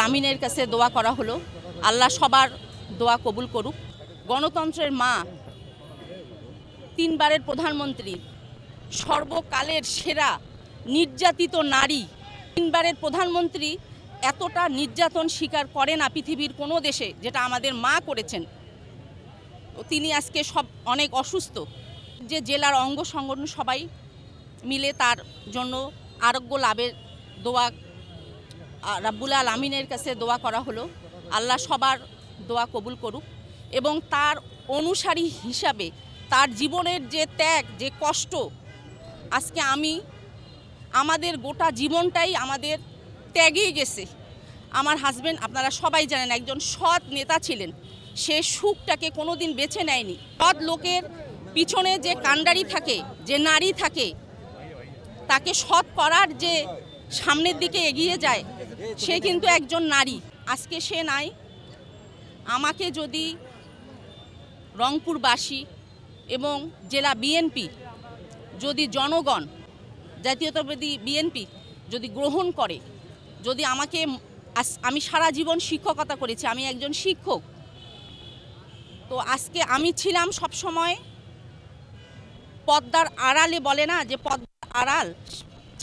আমিনের কাছে দোয়া করা হলো। আল্লাহ সবার দোয়া কবুল করুক। গণতন্ত্রের মা, তিনবারের প্রধানমন্ত্রী, সর্বকালের সেরা নির্যাতিত নারী, তিনবারের প্রধানমন্ত্রী এতটা নির্যাতন স্বীকার করে না পৃথিবীর কোনো দেশে, যেটা আমাদের মা করেছেন। তিনি আজকে সব অনেক অসুস্থ। যে জেলার অঙ্গ সংগঠন সবাই মিলে তার জন্য আরোগ্য লাভের দোয়া রাব্বুল আমিনের কাছে দোয়া করা হলো। আল্লাহ সবার দোয়া কবুল করুক এবং তার অনুসারী হিসাবে তার জীবনের যে ত্যাগ, যে কষ্ট, আজকে আমি আমাদের গোটা জীবনটাই আমাদের ত্যাগেই গেছে। আমার হাজবেন্ড আপনারা সবাই জানেন, একজন সৎ নেতা ছিলেন। সে সুখটাকে কোনোদিন বেছে নেয়নি। সৎ লোকের পিছনে যে কাণ্ডারি থাকে, যে নারী থাকে, তাকে সৎ করার যে সামনের দিকে এগিয়ে যায়, সে কিন্তু একজন নারী। আজকে সে নাই। আমাকে যদি রংপুরবাসী এবং জেলা বিএনপি যদি জনগণ, জাতীয়তাবাদী বিএনপি যদি গ্রহণ করে, যদি আমাকে আমি সারা জীবন শিক্ষকতা করেছি, আমি একজন শিক্ষক, তো আজকে আমি ছিলাম সব সময় পদ্মার আড়ালে বলে না যে পদ্মার আড়াল।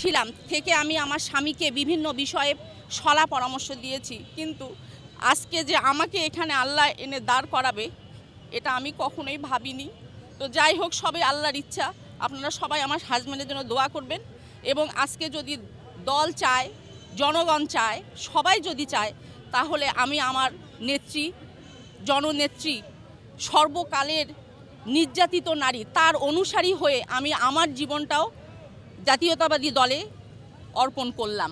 ছিলাম, থেকে আমি আমার স্বামীকে বিভিন্ন বিষয়ে সলা পরামর্শ দিয়েছি। কিন্তু আজকে যে আমাকে এখানে আল্লাহ এনে দাঁড় করাবে, এটা আমি কখনোই ভাবিনি। তো যাই হোক, সবে আল্লাহর ইচ্ছা, আপনারা সবাই আমার হাজব্যান্ডের জন্য দোয়া করবেন এবং আজকে যদি দল চায়, জনগণ চায়, সবাই যদি চায়, তাহলে আমি আমার নেত্রী, জননেত্রী, সর্বকালের নির্যাতিত নারী, তার অনুসারী হয়ে আমি আমার জীবনটাও জাতীয়তাবাদী দলে অর্পণ করলাম।